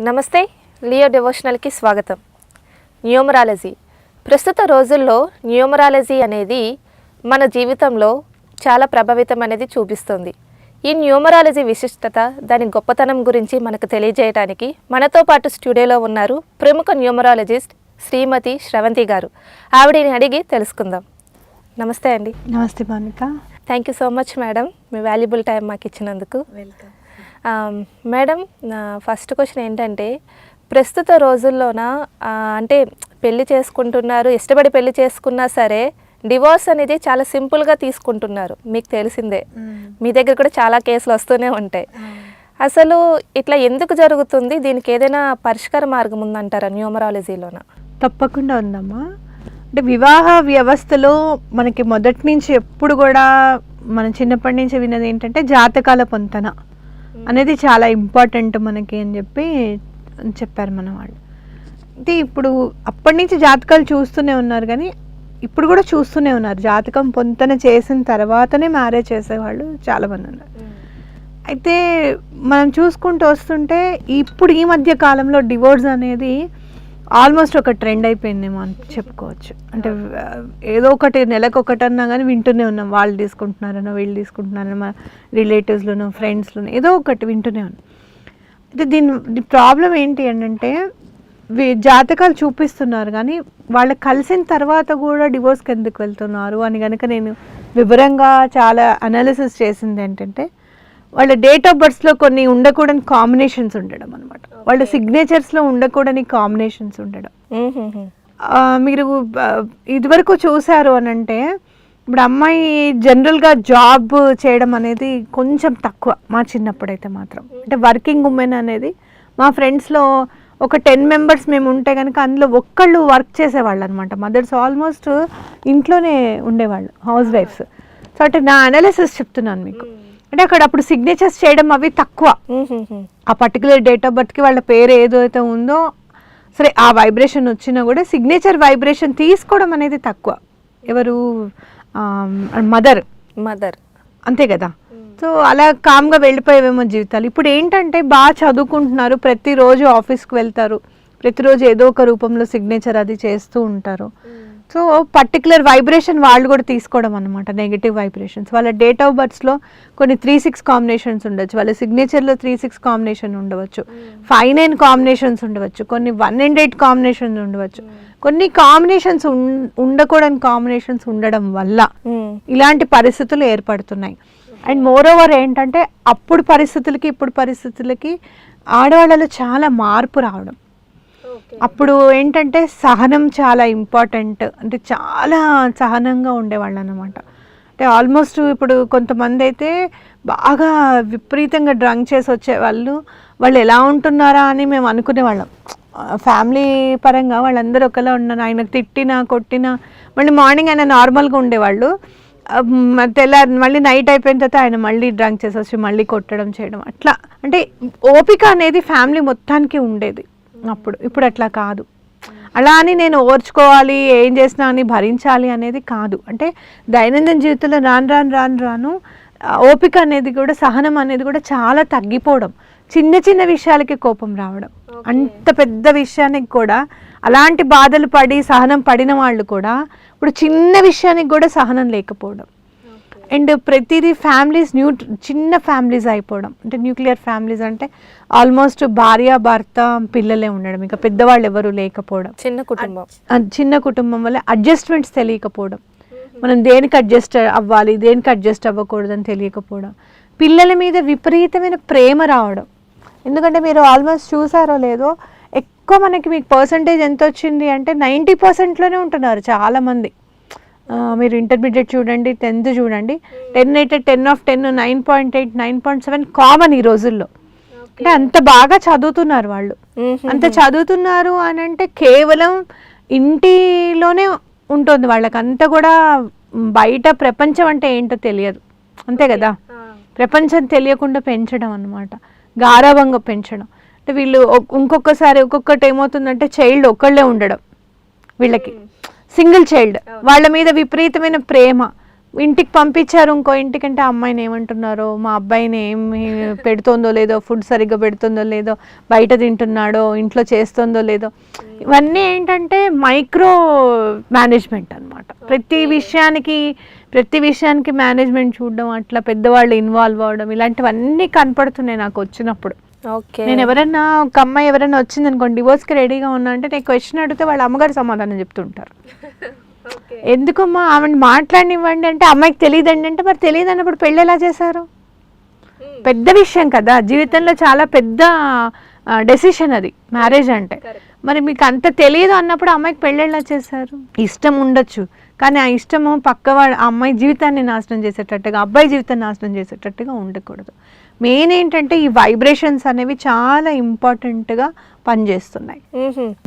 నమస్తే లియో డివోషనల్కి స్వాగతం. న్యూమరాలజీ. ప్రస్తుత రోజుల్లో న్యూమరాలజీ అనేది మన జీవితంలో చాలా ప్రభావితం అనేది చూపిస్తుంది. ఈ న్యూమరాలజీ విశిష్టత దాని గొప్పతనం గురించి మనకు తెలియజేయడానికి మనతో పాటు స్టూడియోలో ఉన్నారు ప్రముఖ న్యూమరాలజిస్ట్ శ్రీమతి శ్రవంతి గారు. ఆవిడని అడిగి తెలుసుకుందాం. నమస్తే అండి. నమస్తే Bhanuka. Thank you so much madam me valuable time మాకు ఇచ్చినందుకు. ఆమ్, మేడం నా ఫస్ట్ క్వశ్చన్ ఏంటంటే ప్రస్తుత రోజుల్లోన అంటే పెళ్ళి చేసుకుంటున్నారు ఇష్టపడి పెళ్ళి చేసుకున్నా సరే డివోర్స్ అనేది చాలా సింపుల్గా తీసుకుంటున్నారు. మీకు తెలిసిందే. మీ దగ్గర కూడా చాలా కేసులు వస్తూనే ఉంటాయి. అసలు ఇట్లా ఎందుకు జరుగుతుంది? దీనికి ఏదైనా పరిష్కార మార్గం ఉందంటారా న్యూమరాలజీలోన? తప్పకుండా ఉందమ్మా. అంటే వివాహ వ్యవస్థలో మనకి మొదటి నుంచి ఎప్పుడు కూడా మనం చిన్నప్పటి నుంచి విన్నది ఏంటంటే జాతకాల పొంతన. అనేది చాలా ఇంపార్టెంట్ మనకి అని చెప్పి చెప్పారు మన వాళ్ళు. అంటే ఇప్పుడు అప్పటి నుంచి జాతకాలు చూస్తూనే ఉన్నారు కానీ ఇప్పుడు కూడా చూస్తూనే ఉన్నారు. జాతకం పొంతన చేసిన తర్వాతనే మ్యారేజ్ చేసేవాళ్ళు చాలామంది ఉన్నారు. అయితే మనం చూసుకుంటూ వస్తుంటే ఇప్పుడు ఈ మధ్య కాలంలో డివోర్స్ అనేది ఆల్మోస్ట్ ఒక ట్రెండ్ అయిపోయిందేమో అని చెప్పుకోవచ్చు. అంటే ఏదో ఒకటి నెలకు ఒకటి అన్నా కానీ వింటూనే ఉన్నాం. వాళ్ళు తీసుకుంటున్నారనో వీళ్ళు తీసుకుంటున్నారనో మా రిలేటివ్స్లోనో ఫ్రెండ్స్లోనో ఏదో ఒకటి వింటూనే ఉన్నాం. అయితే దీని ప్రాబ్లం ఏంటి అంటే జాతకాలు చూపిస్తున్నారు కానీ వాళ్ళు కలిసిన తర్వాత కూడా డివోర్స్కి ఎందుకు వెళ్తున్నారు? అని కనుక నేను వివరంగా చాలా అనాలిసిస్ చేసింది ఏంటంటే వాళ్ళ డేట్ ఆఫ్ బర్త్స్లో కొన్ని ఉండకూడని కాంబినేషన్స్ ఉండడం అనమాట వాళ్ళ సిగ్నేచర్స్లో ఉండకూడని కాంబినేషన్స్ ఉండడం. ఆ, మీరు ఇదివరకు చూశారు అని అంటే ఇప్పుడు అమ్మాయి జనరల్గా జాబ్ చేయడం అనేది కొంచెం తక్కువ మా చిన్నప్పుడైతే మాత్రం. అంటే వర్కింగ్ ఉమెన్ అనేది మా ఫ్రెండ్స్లో ఒక టెన్ మెంబర్స్ మేము ఉంటే కనుక అందులో ఒక్కళ్ళు వర్క్ చేసేవాళ్ళు అనమాట మదర్స్ ఆల్మోస్ట్ ఇంట్లోనే ఉండేవాళ్ళు హౌస్ వైఫ్స్ సో అంటే నా అనాలిసిస్ చెప్తున్నాను మీకు. అంటే అక్కడ అప్పుడు సిగ్నేచర్స్ చేయడం అవి తక్కువ. ఆ పర్టికులర్ డేట్ ఆఫ్ బర్త్కి వాళ్ళ పేరు ఏదైతే ఉందో సరే ఆ వైబ్రేషన్ వచ్చినా కూడా సిగ్నేచర్ వైబ్రేషన్ తీసుకోవడం అనేది తక్కువ. ఎవరు మదర్ మదర్ అంతే కదా? సో అలా కామ్గా వెళ్ళిపోయేవేమో జీవితాలు. ఇప్పుడు ఏంటంటే బాగా చదువుకుంటున్నారు ప్రతిరోజు ఆఫీస్కి వెళ్తారు. ప్రతిరోజు ఏదో ఒక రూపంలో సిగ్నేచర్ అది చేస్తూ ఉంటారు. సో పర్టికులర్ వైబ్రేషన్ వాళ్ళు కూడా తీసుకోవడం అనమాట నెగిటివ్ వైబ్రేషన్స్ వాళ్ళ డేట్ ఆఫ్ బర్త్స్లో కొన్ని త్రీ సిక్స్ కాంబినేషన్స్ ఉండొచ్చు. వాళ్ళ సిగ్నేచర్లో త్రీ సిక్స్ కాంబినేషన్ ఉండవచ్చు. ఫైవ్ నైన్ కాంబినేషన్స్ ఉండవచ్చు. కొన్ని వన్ అండ్ ఎయిట్ కాంబినేషన్స్ ఉండవచ్చు. కొన్ని కాంబినేషన్స్ ఉండకూడని కాంబినేషన్స్ ఉండడం వల్ల మ్మ్. ఇలాంటి పరిస్థితులు ఏర్పడుతున్నాయి. అండ్ మోర్ ఓవర్ ఏంటంటే అప్పుడు పరిస్థితులకి ఇప్పుడు పరిస్థితులకి ఆడవాళ్ళలో చాలా మార్పు రావడం. అప్పుడు ఏంటంటే సహనం చాలా ఇంపార్టెంట్. అంటే చాలా సహనంగా ఉండేవాళ్ళు అనమాట అంటే ఆల్మోస్ట్ ఇప్పుడు కొంతమంది అయితే బాగా విపరీతంగా డ్రంక్ చేసి వచ్చేవాళ్ళు. వాళ్ళు ఎలా ఉంటున్నారా అని మేము అనుకునేవాళ్ళం. ఫ్యామిలీ పరంగా వాళ్ళందరూ ఒకలా ఉన్నారు ఆయన తిట్టినా కొట్టినా మళ్ళీ మార్నింగ్ ఆయన నార్మల్గా ఉండేవాళ్ళు. ఆ, తెల్లారి మళ్ళీ నైట్ అయిపోయిన తర్వాత ఆయన మళ్ళీ డ్రంక్ చేసి వచ్చి మళ్ళీ కొట్టడం చేయడం అట్లా. అంటే ఓపిక అనేది ఫ్యామిలీ మొత్తానికి ఉండేది. అప్పుడు ఇప్పుడు అట్లా కాదు. అలా అని నేను ఓర్చుకోవాలి ఏం చేసినా అని భరించాలి అనేది కాదు. అంటే దైనందిన జీవితంలో రాను రాను రాను రాను ఓపిక అనేది కూడా సహనం అనేది కూడా చాలా తగ్గిపోవడం. చిన్న చిన్న విషయాలకి కోపం రావడం. అంత పెద్ద విషయానికి కూడా అలాంటి బాధలు పడి సహనం పడిన వాళ్ళు కూడా ఇప్పుడు చిన్న విషయానికి కూడా సహనం లేకపోవడం. అండ్ ప్రతిదీ ఫ్యామిలీస్ న్యూ చిన్న ఫ్యామిలీస్ అయిపోవడం. అంటే న్యూక్లియర్ ఫ్యామిలీస్ అంటే ఆల్మోస్ట్ భార్య భర్త పిల్లలే ఉండడం. ఇంకా పెద్దవాళ్ళు ఎవరు లేకపోవడం. చిన్న కుటుంబం. చిన్న కుటుంబం వల్ల అడ్జస్ట్మెంట్స్ తెలియకపోవడం. మనం దేనికి అడ్జస్ట్ అవ్వాలి దేనికి అడ్జస్ట్ అవ్వకూడదని తెలియకపోవడం. పిల్లల మీద విపరీతమైన ప్రేమ రావడం. ఎందుకంటే మీరు ఆల్మోస్ట్ చూసారో లేదో ఎక్కువ మనకి మీకు పర్సంటేజ్ ఎంత వచ్చింది అంటే నైంటీ పర్సెంట్లోనే ఉంటున్నారు చాలామంది. మీరు ఇంటర్మీడియట్ చూడండి టెన్త్ చూడండి. టెన్ అయితే ten of ten nine point eight nine point seven common ఈ రోజుల్లో. అంటే అంత బాగా చదువుతున్నారు వాళ్ళు. అంత చదువుతున్నారు అని అంటే కేవలం ఇంటిలోనే ఉంటుంది వాళ్ళకి. అంతా కూడా బయట ప్రపంచం అంటే ఏంటో తెలియదు. అంతే కదా? ప్రపంచం తెలియకుండా పెంచడం అన్నమాట. గారాభంగా పెంచడం. అంటే వీళ్ళు ఇంకొకసారి ఒక్కొక్కటి ఏమవుతుందంటే చైల్డ్ ఒక్కళ్ళే ఉండడం వీళ్ళకి. Single child. వాళ్ళ మీద విపరీతమైన ప్రేమ. ఇంటికి పంపించారు ఇంకో ఇంటికంటే ఆ అమ్మాయిని ఏమంటున్నారో మా అబ్బాయిని ఏమి పెడుతోందో లేదో ఫుడ్ సరిగ్గా పెడుతుందో లేదో బయట తింటున్నాడో ఇంట్లో చేస్తుందో లేదో. ఇవన్నీ ఏంటంటే మైక్రో మేనేజ్మెంట్ అన్నమాట. ప్రతి విషయానికి ప్రతి విషయానికి మేనేజ్మెంట్ చూడడం అట్లా పెద్దవాళ్ళు ఇన్వాల్వ్ అవ్వడం ఇలాంటివన్నీ కనపడుతున్నాయి నాకు వచ్చినప్పుడు. నేను ఎవరన్నా ఒక అమ్మాయి ఎవరైనా వచ్చింది అనుకోండి డివోర్స్కి రెడీగా ఉన్నా అంటే నేను క్వశ్చన్ అడిగితే వాళ్ళ అమ్మగారు సమాధానం చెప్తుంటారు. ఎందుకమ్మా? ఆమెను మాట్లాడినివ్వండి అంటే అమ్మాయికి తెలియదండి అంటే మరి తెలియదు అన్నప్పుడు పెళ్ళి ఎలా చేశారు? పెద్ద విషయం కదా జీవితంలో చాలా పెద్ద డెసిషన్ అది మ్యారేజ్ అంటే. మరి మీకు అంత తెలియదు అన్నప్పుడు అమ్మాయికి పెళ్ళి ఎలా చేశారు? ఇష్టం ఉండొచ్చు కానీ ఆ ఇష్టము పక్కవాడు ఆ అమ్మాయి జీవితాన్ని నాశనం చేసేటట్టుగా అబ్బాయి జీవితాన్ని నాశనం చేసేటట్టుగా ఉండకూడదు. మెయిన్ ఏంటంటే ఈ వైబ్రేషన్స్ అనేవి చాలా ఇంపార్టెంట్గా పనిచేస్తున్నాయి.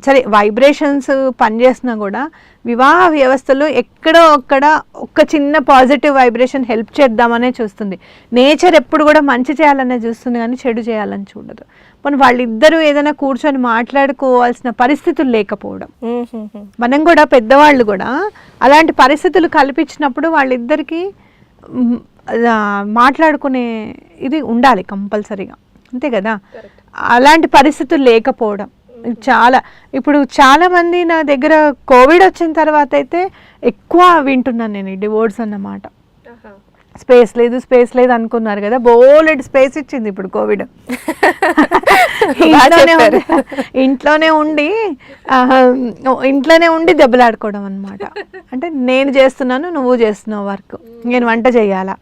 సరే వైబ్రేషన్స్ పనిచేసినా కూడా వివాహ వ్యవస్థలో ఎక్కడో ఒక్కడ ఒక చిన్న పాజిటివ్ వైబ్రేషన్ హెల్ప్ చేద్దామనే చూస్తుంది నేచర్ ఎప్పుడు కూడా మంచి చేయాలనే చూస్తుంది కానీ చెడు చేయాలని చూడదు మన వాళ్ళిద్దరూ ఏదైనా కూర్చొని మాట్లాడుకోవాల్సిన పరిస్థితులు లేకపోవడం. మనం కూడా పెద్దవాళ్ళు కూడా అలాంటి పరిస్థితులు కల్పించినప్పుడు వాళ్ళిద్దరికీ మాట్లాడుకునే ఇది ఉండాలి కంపల్సరీగా. అంతే కదా? అలాంటి పరిస్థితులు లేకపోవడం. చాలా ఇప్పుడు చాలా మంది నా దగ్గర కోవిడ్ వచ్చిన తర్వాత అయితే ఎక్కువ వింటున్నాను నేను ఈ డివోర్స్ అన్నమాట. స్పేస్ లేదు స్పేస్ లేదు అనుకున్నారు కదా? బోలెడ్ స్పేస్ ఇచ్చింది ఇప్పుడు కోవిడ్. ఇంట్లోనే ఇంట్లోనే ఉండి ఇంట్లోనే ఉండి దెబ్బలాడుకోవడం అనమాట అంటే నేను చేస్తున్నాను నువ్వు చేస్తున్నావు వర్క్. నేను వంట చేయాలా?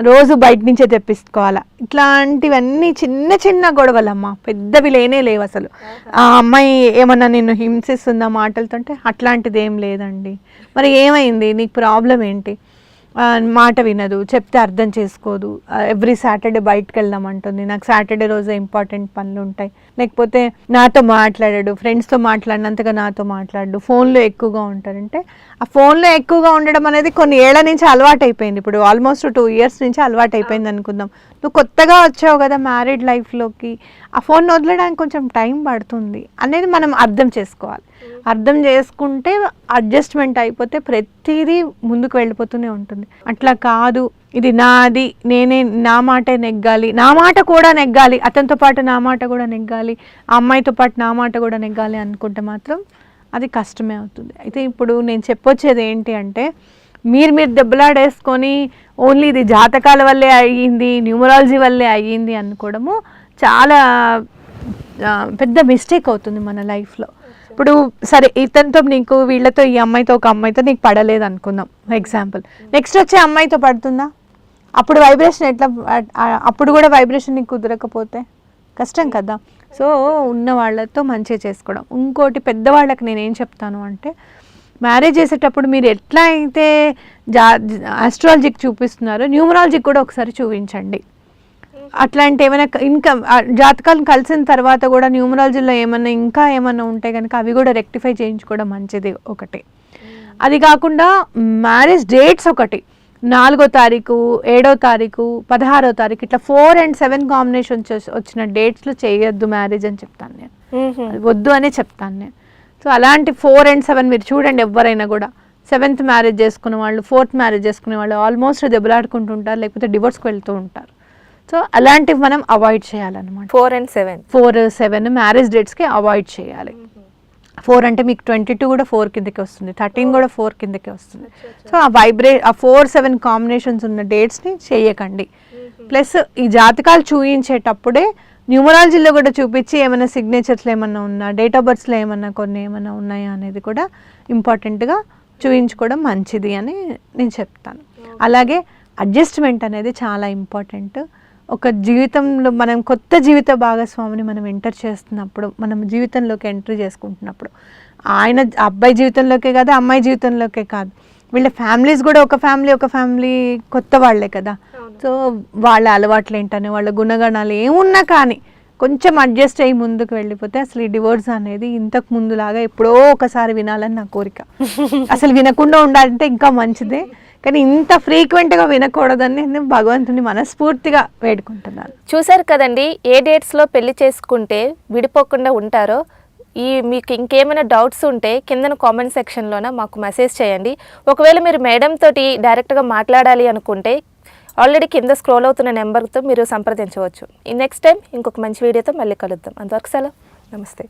రోజు బయట నుంచే తెప్పించుకోవాలా. ఇట్లాంటివన్నీ చిన్న చిన్న గొడవలమ్మా. పెద్దవి లేనే లేవు అసలు. ఆ అమ్మాయి ఏమన్నా నిన్ను హింసిస్తుందా మాటలతో అంటే అట్లాంటిది ఏం లేదండి. మరి ఏమైంది? నీకు ప్రాబ్లం ఏంటి? మాట వినదు చెప్తే అర్థం చేసుకోదు. ఎవ్రీ సాటర్డే బయటకు వెళ్దాం అంటుంది. నాకు సాటర్డే రోజు ఇంపార్టెంట్ పనులు ఉంటాయి. లేకపోతే నాతో మాట్లాడాడు ఫ్రెండ్స్తో మాట్లాడినంతగా నాతో మాట్లాడు ఫోన్లో ఎక్కువగా ఉంటారంటే ఆ ఫోన్లో ఎక్కువగా ఉండడం అనేది కొన్ని ఏళ్ళ నుంచి అలవాటు అయిపోయింది ఇప్పుడు ఆల్మోస్ట్ టూ ఇయర్స్ నుంచి అలవాటు అయిపోయింది అనుకుందాం. నువ్వు కొత్తగా వచ్చావు కదా మ్యారీడ్ లైఫ్లోకి ఆ ఫోన్ వదలడానికి కొంచెం టైం పడుతుంది. అనేది మనం అర్థం చేసుకోవాలి. అర్థం చేసుకుంటే అడ్జస్ట్మెంట్ అయిపోతే ప్రతిదీ ముందుకు వెళ్ళిపోతూనే ఉంటుంది. అట్లా కాదు ఇది నాది నేనే నా మాటే నెగ్గాలి నా మాట కూడా నెగ్గాలి అతనితో పాటు నా మాట కూడా నెగ్గాలి ఆ అమ్మాయితో పాటు నా మాట కూడా నెగ్గాలి అనుకుంటే మాత్రం అది కష్టమే అవుతుంది. అయితే ఇప్పుడు నేను చెప్పొచ్చేది ఏంటి అంటే మీరు మీరు దెబ్బలాడేసుకొని ఓన్లీ ఇది జాతకాల వల్లే అయ్యింది న్యూమరాలజీ వల్లే అయ్యింది అనుకోవడము చాలా పెద్ద మిస్టేక్ అవుతుంది మన లైఫ్లో. ఇప్పుడు సరే ఇతనితో నీకు వీళ్ళతో ఈ అమ్మాయితో ఒక అమ్మాయితో నీకు పడలేదు అనుకుందాం ఎగ్జాంపుల్ నెక్స్ట్ వచ్చే అమ్మాయితో పడుతుందా? అప్పుడు వైబ్రేషన్ ఎట్లా అప్పుడు కూడా వైబ్రేషన్ నీకు కుదరకపోతే? కష్టం కదా. సో ఉన్న వాళ్ళతో మంచిగా చేసుకోవడం. ఇంకోటి పెద్దవాళ్ళకి నేను ఏం చెప్తాను అంటే మ్యారేజ్ చేసేటప్పుడు మీరు ఎట్లా అయితే జా ఆస్ట్రాలజీకి చూపిస్తున్నారో న్యూమరాలజీకి కూడా ఒకసారి చూపించండి. అట్లాంటి ఏమైనా ఇంకా జాతకాలు కలిసిన తర్వాత కూడా న్యూమరాలజీలో ఏమన్నా ఇంకా ఏమన్నా ఉంటే కనుక అవి కూడా రెక్టిఫై చేయించుకోవడం మంచిది ఒకటి. అది కాకుండా మ్యారేజ్ డేట్స్ ఒకటి. నాలుగో తారీఖు ఏడో తారీఖు పదహారో తారీఖు ఇట్లా ఫోర్ అండ్ సెవెన్ కాంబినేషన్స్ వచ్చిన డేట్స్లో చేయొద్దు మ్యారేజ్ అని చెప్తాను నేను. వద్దు అనే చెప్తాను నేను. సో అలాంటి ఫోర్ అండ్ సెవెన్ మీరు చూడండి ఎవరైనా కూడా. సెవెంత్ మ్యారేజ్ చేసుకునే వాళ్ళు ఫోర్త్ మ్యారేజ్ చేసుకునే వాళ్ళు ఆల్మోస్ట్ దెబ్బలాడుకుంటుంటారు లేకపోతే డివోర్స్కి వెళ్తూ ఉంటారు. సో అలాంటివి మనం అవాయిడ్ చేయాలన్నమాట. Four and seven four seven marriage డేట్స్కి avoid చేయాలి. ఫోర్ అంటే మీకు ట్వంటీ టూ కూడా ఫోర్ కిందకి వస్తుంది. థర్టీన్ కూడా ఫోర్ కిందకి వస్తుంది. సో ఆ వైబ్రే ఆ ఫోర్ సెవెన్ కాంబినేషన్స్ ఉన్న డేట్స్ని చేయకండి. ప్లస్ ఈ జాతకాలు చూయించేటప్పుడే న్యూమరాలజీలో కూడా చూపించి ఏమైనా సిగ్నేచర్స్లో ఏమన్నా ఉన్నా డేట్ ఆఫ్ బర్త్స్లో ఏమన్నా కొన్ని ఏమన్నా ఉన్నాయా అనేది కూడా ఇంపార్టెంట్గా చూయించుకోవడం మంచిది అని నేను చెప్తాను. అలాగే అడ్జస్ట్మెంట్ అనేది చాలా ఇంపార్టెంట్ ఒక జీవితంలో మనం కొత్త జీవిత భాగస్వామిని మనం ఎంటర్ చేస్తున్నప్పుడు మనం జీవితంలోకి ఎంట్రీ చేసుకుంటున్నప్పుడు ఆయన అబ్బాయి జీవితంలోకే కాదు అమ్మాయి జీవితంలోకే కాదు. వీళ్ళ ఫ్యామిలీస్ కూడా ఒక ఫ్యామిలీ ఒక ఫ్యామిలీ కొత్త వాళ్ళే కదా. సో వాళ్ళ అలవాట్లు ఏంటని వాళ్ళ గుణగణాలు ఏమున్నా కానీ కొంచెం అడ్జస్ట్ అయ్యి ముందుకు వెళ్ళిపోతే అసలు ఈ డివోర్స్ అనేది ఇంతకు ముందులాగా ఎప్పుడో ఒకసారి వినాలని నా కోరిక. అసలు వినకుండా ఉండాలంటే ఇంకా మంచిదే. కానీ ఇంత ఫ్రీక్వెంట్గా వినకూడదని నేను భగవంతుని మనస్ఫూర్తిగా వేడుకుంటున్నాను. చూశారు కదండి ఏ డేట్స్లో పెళ్ళి చేసుకుంటే విడిపోకుండా ఉంటారో ఈ మీకు ఇంకేమైనా డౌట్స్ ఉంటే కిందన కామెంట్ సెక్షన్లోన మాకు మెసేజ్ చేయండి. ఒకవేళ మీరు మేడం తోటి డైరెక్ట్గా మాట్లాడాలి అనుకుంటే ఆల్రెడీ కింద స్క్రోల్ అవుతున్న నెంబర్తో మీరు సంప్రదించవచ్చు. ఈ నెక్స్ట్ టైం ఇంకొక మంచి వీడియోతో మళ్ళీ కలుద్దాం. అంతవరకు సెలవు. నమస్తే.